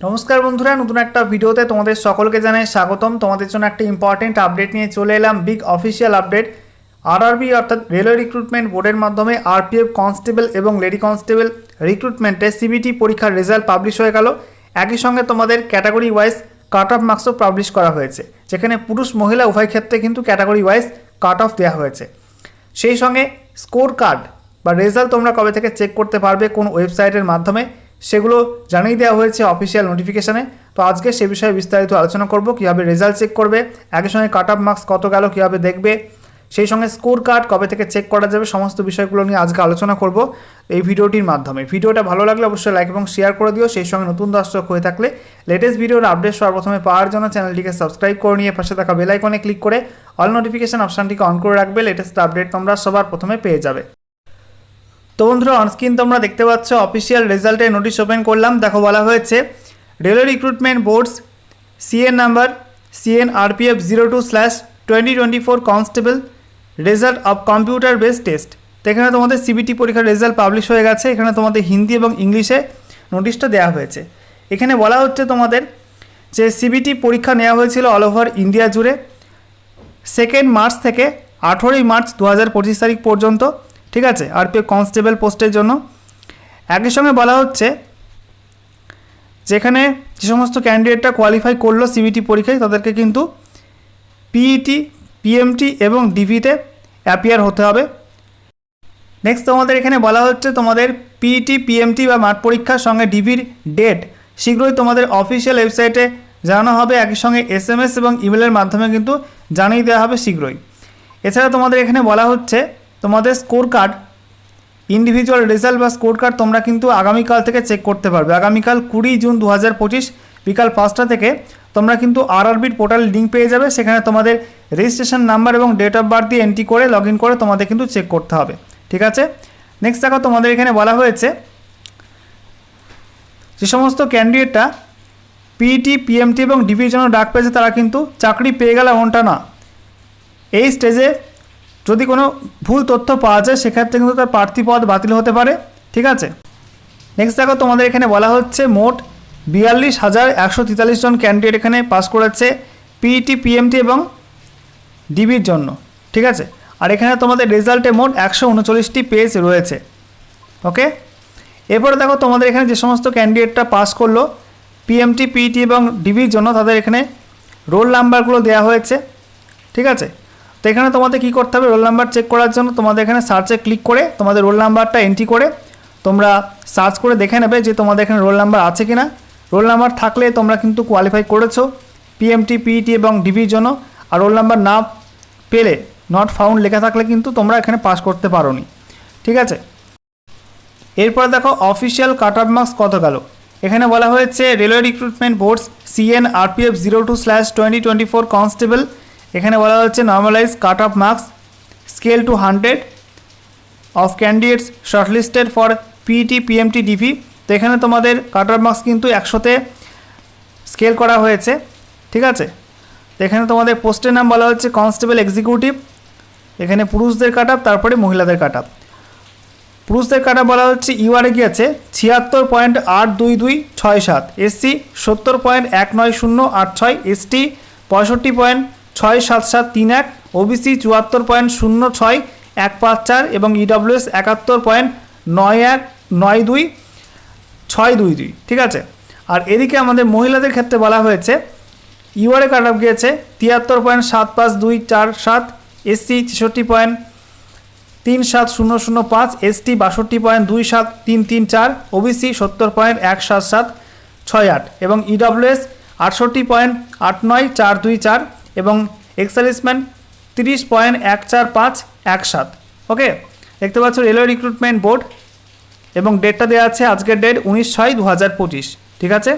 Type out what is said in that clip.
নমস্কার বন্ধুরা, নতুন একটা ভিডিওতে তোমাদের সকলকে জানাই স্বাগতম। তোমাদের জন্য একটা ইম্পর্টেন্ট আপডেট নিয়ে চলে এলাম বিগ অফিসিয়াল আপডেট আরআরবি অর্থাৎ রেলওয়ে রিক্রুটমেন্ট বোর্ডের মাধ্যমে আরপিএফ কনস্টেবল এবং লেডি কনস্টেবল রিক্রুটমেন্টে সিবিটি পরীক্ষার রেজাল্ট পাবলিশ হয়ে গেল। একই সঙ্গে তোমাদের ক্যাটাগরি ওয়াইজ কাট অফ মার্কসও পাবলিশ করা হয়েছে, যেখানে পুরুষ মহিলা উভয় ক্ষেত্রে কিন্তু ক্যাটাগরি ওয়াইজ কাট অফ দেওয়া হয়েছে। সেই সঙ্গে স্কোর কার্ড বা রেজাল্ট তোমরা কবে থেকে চেক করতে পারবে, কোন ওয়েবসাইটের মাধ্যমে? সেগুলো জানিয়ে দেওয়া হয়েছে অফিসিয়াল নোটিফিকেশানে তো আজকে সে বিষয়ে বিস্তারিত আলোচনা করব, কীভাবে রেজাল্ট চেক করবে, একই সঙ্গে কাট অফ মার্কস কত গেল, কীভাবে দেখবে, সেই সঙ্গে স্কোর কার্ড কবে থেকে চেক করা যাবে, সমস্ত বিষয়গুলো নিয়ে আজকে আলোচনা করব এই ভিডিওটির মাধ্যমে। ভিডিওটা ভালো লাগলে অবশ্যই লাইক এবং শেয়ার করে দিও, সেই সঙ্গে নতুন দর্শক হয়ে থাকলে লেটেস্ট ভিডিওর আপডেট সর্বপ্রথমে পাওয়ার জন্য চ্যানেলটিকে সাবস্ক্রাইব করে নিয়ে পাশে থাকা বেল আইকনে ক্লিক করে অল নোটিফিকেশান অপশানটিকে অন করে রাখবে লেটেস্ট আপডেট তোমরা সবার প্রথমে পেয়ে যাবে। তো বন্ধুরা অনস্ক্রিন তোমরা দেখতে পাচ্ছ অফিসিয়াল রেজাল্টের নোটিশ ওপেন করলাম। দেখো, বলা হয়েছে railway recruitment boards CN number CN RPF zero two slash twenty twenty four constable result of computer base test তো এখানে তোমাদের সিবিটি পরীক্ষার রেজাল্ট পাবলিশ হয়ে গেছে। এখানে তোমাদের হিন্দি এবং ইংলিশে নোটিশটা দেওয়া হয়েছে। এখানে বলা হচ্ছে তোমাদের যে সিবিটি পরীক্ষা নেওয়া হয়েছিল অল ওভার ইন্ডিয়া জুড়ে। সেকেন্ড মার্চ থেকে আঠেরোই মার্চ দু হাজার পঁচিশ তারিখ পর্যন্ত। ঠিক আছে? আরপিএফ কনস্টেবল পোস্টের জন্য। একই সঙ্গে বলা হচ্ছে, যেখানে যে সমস্ত ক্যান্ডিডেটরা কোয়ালিফাই করল সিবিটি পরীক্ষায়, তাদেরকে কিন্তু পিইটি পিএমটি এবং ডিভিতে অ্যাপিয়ার হতে হবে। নেক্সট তোমাদের এখানে বলা হচ্ছে, তোমাদের পিইটি পিএমটি বা মাঠ পরীক্ষার সঙ্গে ডিভির ডেট শীঘ্রই তোমাদের অফিসিয়াল ওয়েবসাইটে জানানো হবে। একই সঙ্গে এস এম এস এবং ইমেলের মাধ্যমে কিন্তু জানিয়ে দেওয়া হবে শীঘ্রই। এছাড়া তোমাদের এখানে বলা হচ্ছে তোমাদের স্কোর কার্ড ইন্ডিভিজুয়াল রেজাল্ট বা স্কোর কার্ড তোমরা কিন্তু আগামীকাল থেকে চেক করতে পারবে। আগামীকাল কুড়ি জুন দু হাজার পঁচিশ, বিকাল পাঁচটা থেকে তোমরা কিন্তু আরআরবির পোর্টাল লিঙ্ক পেয়ে যাবে। সেখানে তোমাদের রেজিস্ট্রেশন নাম্বার এবং ডেট অফ বার্থ দিয়ে এন্ট্রি করে লগ করে তোমাদের কিন্তু চেক করতে হবে। ঠিক আছে? নেক্সট দেখো, তোমাদের এখানে বলা হয়েছে যে সমস্ত ক্যান্ডিডেটরা পিইটি পিএমটি এবং ডিভির জন্য ডাক পেয়েছে, তারা কিন্তু চাকরি পেয়ে গেলে এমনটা না। এই স্টেজে যদি কোনো ভুল তথ্য পাওয়া যায়, সেক্ষেত্রে কিন্তু তার প্রার্থী পদ বাতিল হতে পারে। ঠিক আছে? নেক্সট দেখো, তোমাদের এখানে বলা হচ্ছে মোট বিয়াল্লিশ হাজার একশো তেতাল্লিশ জন ক্যান্ডিডেট এখানে পাস করেছে পিইটি পিএমটি এবং ডিবির জন্য। ঠিক আছে? আর এখানে তোমাদের রেজাল্টে মোট একশো উনচল্লিশটি পেজ রয়েছে। ওকে এরপরে দেখো, তোমাদের এখানে যে সমস্ত ক্যান্ডিডেটটা পাস করল পিএমটি পিইটি এবং ডিবির জন্য, তাদের এখানে রোল নাম্বারগুলো দেওয়া হয়েছে। ঠিক আছে? তো এখানে তোমাদের কী করতে হবে? রোল নাম্বার চেক করার জন্য তোমাদের এখানে সার্চে ক্লিক করে তোমাদের রোল নাম্বারটা এন্ট্রি করে তোমরা সার্চ করে দেখে নেবে যে তোমাদের এখানে রোল নাম্বার আছে কি না রোল নাম্বার থাকলে তোমরা কিন্তু কোয়ালিফাই করেছ পিএমটি পিইটি এবং ডিবির জন্য। আর রোল নাম্বার না পেলে নট ফাউন্ড লেখা থাকলে কিন্তু তোমরা এখানে পাস করতে পারো ঠিক আছে? এরপরে দেখো অফিসিয়াল কাট অফ মার্কস কত গেল? এখানে বলা হয়েছে railway recruitment boards CN RPF zero two slash twenty twenty four constable এখানে বলা হচ্ছে normalise cut off marks scale to hundred of candidates shortlisted for PET PMT DV তো এখানে তোমাদের কাট অফ মার্কস কিন্তু একশোতে স্কেল করা হয়েছে, ঠিক আছে? তো এখানে তোমাদের পোস্টের নাম বলা হচ্ছে কনস্টেবল এক্সিকিউটিভ এখানে পুরুষদের কাট আপ তারপরে মহিলাদের কাট আপ পুরুষদের কাটা বলা হচ্ছে ইউআরে গিয়েছে, ছিয়াত্তর পয়েন্ট আট দুই দুই ছয় সাত। এসসি সত্তর পয়েন্ট এক নয় শূন্য আট ছয় এসটি পঁয়ষট্টি পয়েন্ট ছয় সাত সাত তিন এক ওবিসি চুয়াত্তর পয়েন্ট শূন্য ছয়, এক পাঁচ চার এবং ইডব্লিউএস একাত্তর পয়েন্ট নয় এক, নয় দুই, ছয় দুই দুই। ঠিক আছে? আর এদিকে আমাদের মহিলাদের ক্ষেত্রে বলা হয়েছে ইউআরে কাট অফ গিয়েছে, তিয়াত্তর পয়েন্ট সাত পাঁচ দুই চার সাত এসসি ছেষট্টি পয়েন্ট তিন সাত শূন্য শূন্য পাঁচ এসটি বাষট্টি পয়েন্ট দুই সাত তিন তিন চার ওবিসি সত্তর পয়েন্ট এক সাত সাত ছয় আট এবং ইডব্লিউএস আটষট্টি পয়েন্ট আট নয় চার দুই চার এবং এক্সালিসম্যান তিরিশ পয়েন্ট এক চার পাঁচ এক সাত। ওকে দেখতে পাচ্ছ রেলওয়ে রিক্রুটমেন্ট বোর্ড এবং ডেটটা দেওয়া আছে আজকের ডেট উনিশ ছয় দু হাজার পঁচিশ। ঠিক আছে?